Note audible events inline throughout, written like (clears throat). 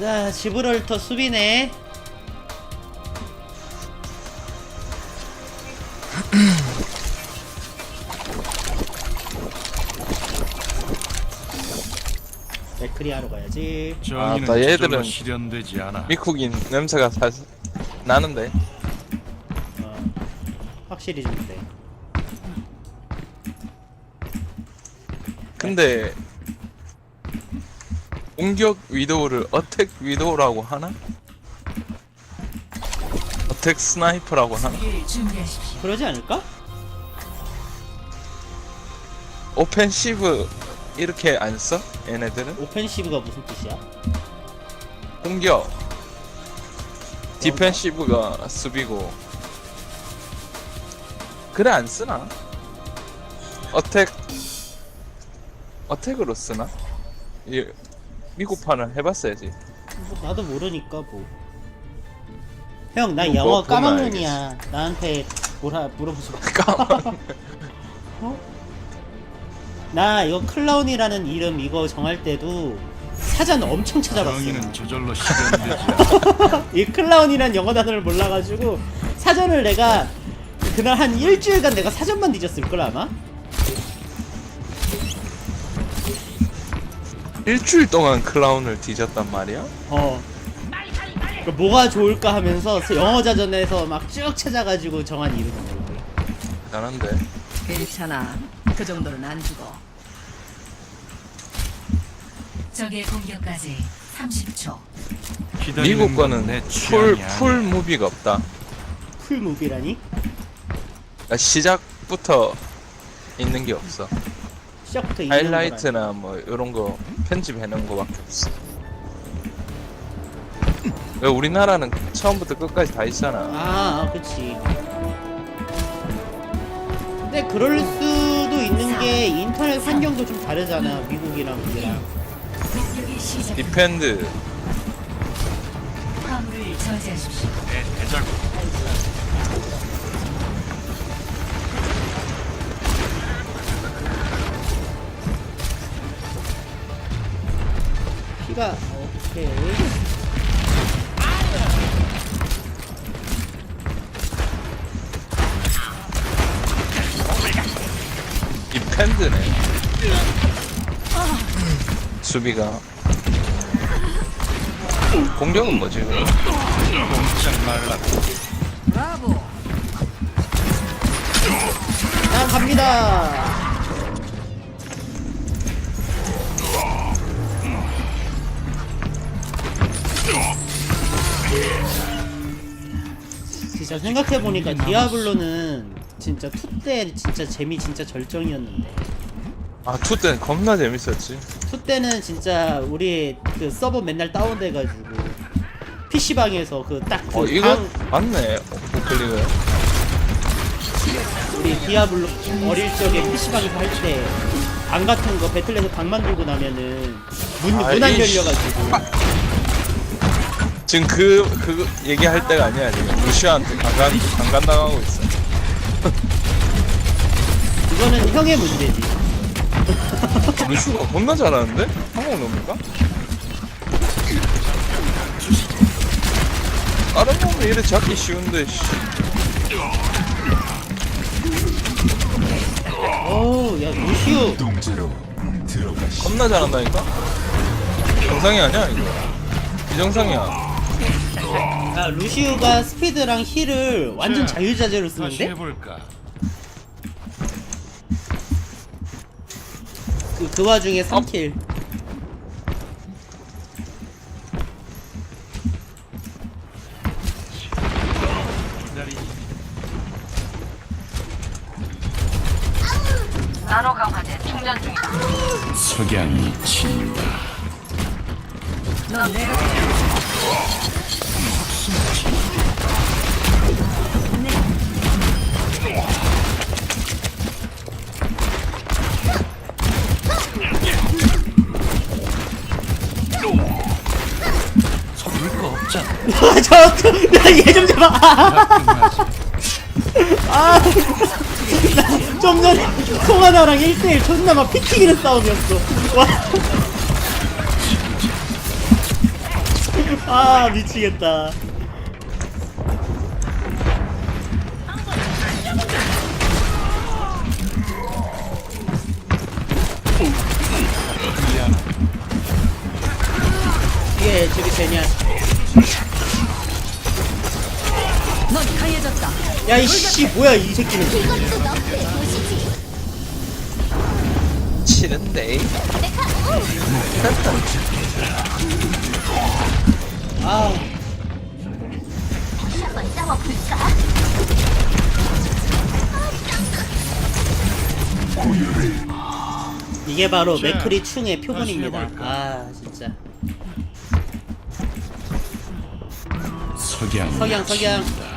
자, 지브롤터 수비네. (clears throat) 맥크리 하러 가야지. 정의는 나 얘들은 저절로 실현되지 않아. 미국인 냄새가 살 나는데 어, 확실히 좀 돼. 근데 공격 위도우를 어택 위도우라고 하나? 어택 스나이퍼라고 하나? 그러지 않을까? 오펜시브 이렇게 안 써? 얘네들은? 오펜시브가 무슨 뜻이야? 공격 디펜시브가 수비고 그래 안 쓰나? 어택 어택으로 쓰나? 이 미국판을 해봤어야지 뭐, 나도 모르니까 뭐. 형, 나 뭐, 영어 뭐, 보면 까막눈이야. 나한테 뭐라 물어보지 마. (laughs) 까만 나 이거 클라운이라는 이름 이거 정할 때도 사전 엄청 찾아봤어. 정의는 (laughs) 저절로 실현되지 않아. 이 클라운이란 영어 단어를 몰라가지고 사전을 내가 그날 한 일주일간 내가 사전만 뒤졌을 걸 아마. 일주일 동안 클라운을 뒤졌단 말이야? 어. 그 뭐가 좋을까 하면서 영어 자전에서 막 쭉 찾아가지고 정한. 이게. 대단한데 괜찮아. 그 정도는 안 죽어. 적의 공격까지 30초. 기다리는 미국 건 거는 내 풀, 풀. 무비가 없다 풀 무비라니? 그러니까 시작부터 있는 게 없어 시작부터 하이라이트나 뭐 이런 거 편집해 놓은 거밖에 없어 왜 우리나라는 처음부터 끝까지 다 있잖아 아, 아, 그치. 근데 그럴 수도 있는 게 인터넷 환경도 좀 다르잖아. 미국이랑 우리랑. 공격이 시작. 디펜드 화물을 저지하십시오. 내 대자 가 오케이. 디펜드네 수비가 공격은 뭐지 그럼? 말라. 브라보. 나 갑니다. 진짜 생각해 보니까 디아블로는 진짜 투 때 진짜 재미 진짜 절정이었는데. 아 투 때는 겁나 재밌었지. 투 때는 진짜 우리 그 서버 맨날 다운돼가지고 PC 방에서 그 딱그 어 이거 맞네 오클릭을 우리 디아블로 어릴 적에 PC방에서 할 때 방 같은 거 배틀에서 방 만들고 나면은 문, 아, 문안 이씨. 열려가지고 지금 그, 그 얘기할 때가 아니야 지금 루시아한테 강간, 강간 당하고 있어 이거는 형의 문제지 루시가 겁나 잘하는데? 한국 놈인가? 다른 놈은 이래 잡기 쉬운데 씨. 어우 야 루시우 겁나 잘한다니까? 정상이 아니야 이거 비정상이야 야 루시우가 스피드랑 힐을 완전 자, 자유자재로 다시 쓰는데 해볼까. 그, 그 와중에 3킬 기다리. 나노 강화제 충전 중이다. 석양이 친다. 넌 내가 거 없잖아. 저얘좀 잡아 끝나지. 아좀 전에 송하나랑 1대1 존나 막 피튀기는 싸움이었어 와 아 미치겠다. 야 이씨 뭐야 이 새끼는? 치는데. 아 이게 바로 자, 맥크리 충의 표본입니다. 해볼까? 아 진짜. 석양. 석양 석양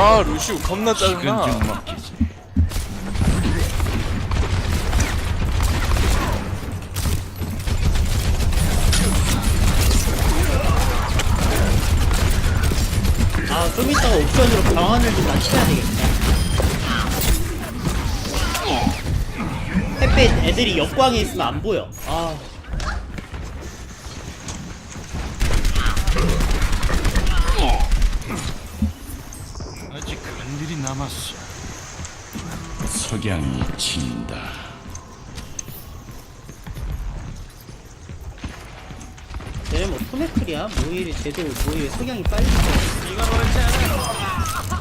아 루시우 겁나 짜증나 아 좀 이따가 옵션으로 병원을 좀 낮춰야 되겠다. 햇빛 애들이 역광에 있으면 안 보여. 아 남았어 석양이 친다 쟤네 뭐 토메클이야? 뭐 이리 제대로 뭐 이리 석양이 빨리 져. 저걸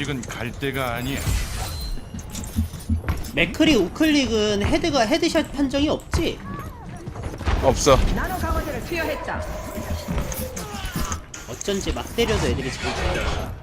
아직은 갈 때가 아니야 맥크리 우클릭은 헤드가 헤드샷 판정이 없지? 없어 나노 강화제를 투여했다. 어쩐지 막 때려도 애들이 잘 죽어.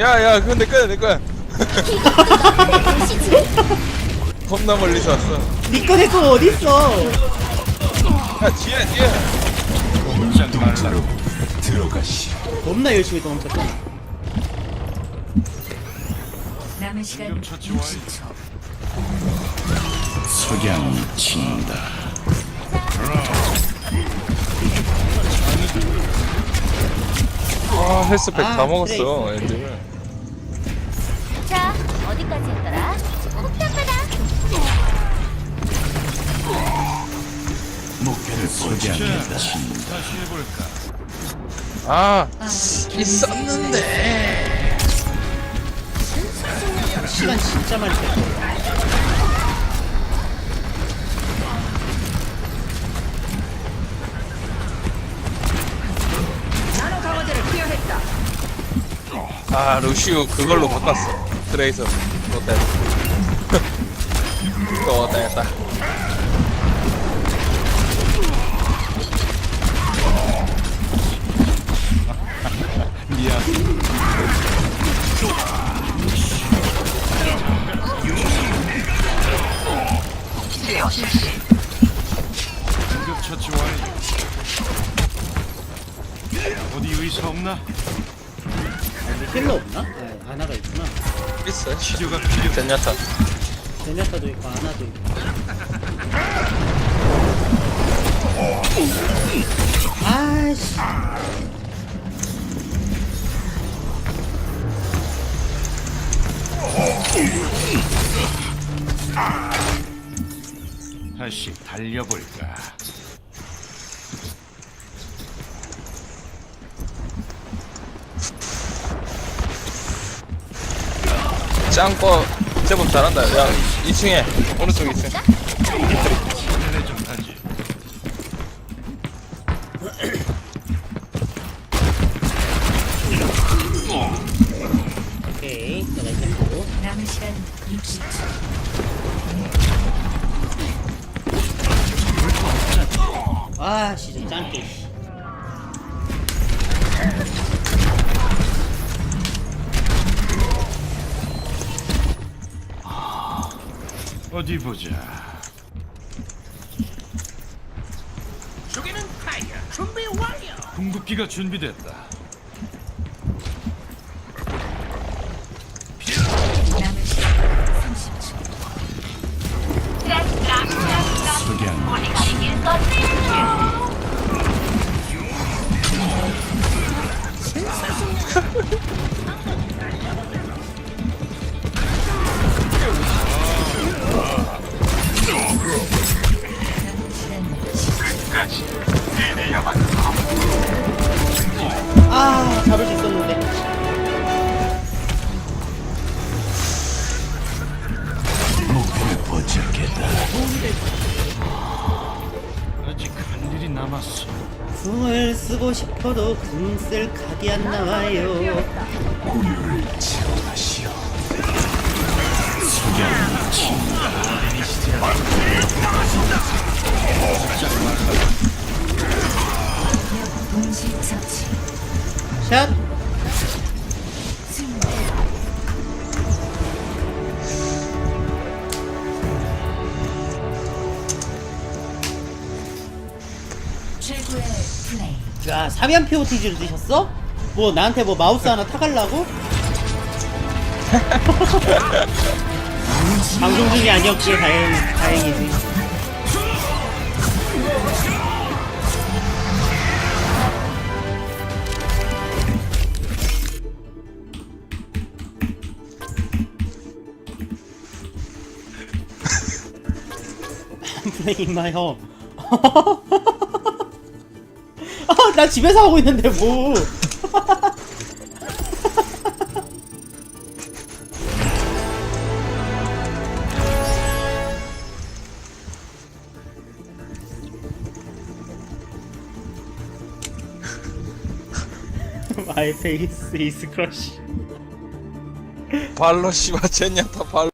야야 그건 내 거야 내 거야 (laughs) 겁나 멀리서 왔어 니꺼 내꺼 어딨어? 야 뒤에 뒤에 말라로 들어가시 겁나 열심히 도망쳤다. 남은 시간 응급 처치 완료. 60초. 석양이 친다 아 헬스팩 아, 다 먹었어 그래. 애들 자, 어디까지 했더라? 복잡하다. 목표를 석양이 친다 다시 해볼까 아 아군이 있었는데 시간 진짜 많이 투여했다. 아 루시우 그걸로 바꿨어 트레이서 (laughs) 젠야타 제냐타도 있고 아나도 있고. 아씨. 다시 달려볼까 짱꺼 제법 잘한다 야 2층에 오른쪽 2층 노래 좀 하지. 오케이 내가 했고 남은 시간 60초. 아 진짜 짱게 어디 보자. 궁극기가 준비됐다. 잡을 수 있었는데. 아직 할 일이 남았어. 궁을 쓰고 싶어도 궁 쓸 각이 안 나와요. 동시 샷. 야, 사비안 POTG를 드셨어? 뭐 나한테 뭐 마우스 하나 타갈라고? (laughs) 방송 중이 아니었기에 다행, 다행이지. Playing my home. 아, 나 집에서 하고 있는데 뭐. My face is crush. 발로 씨발 젠야타 발로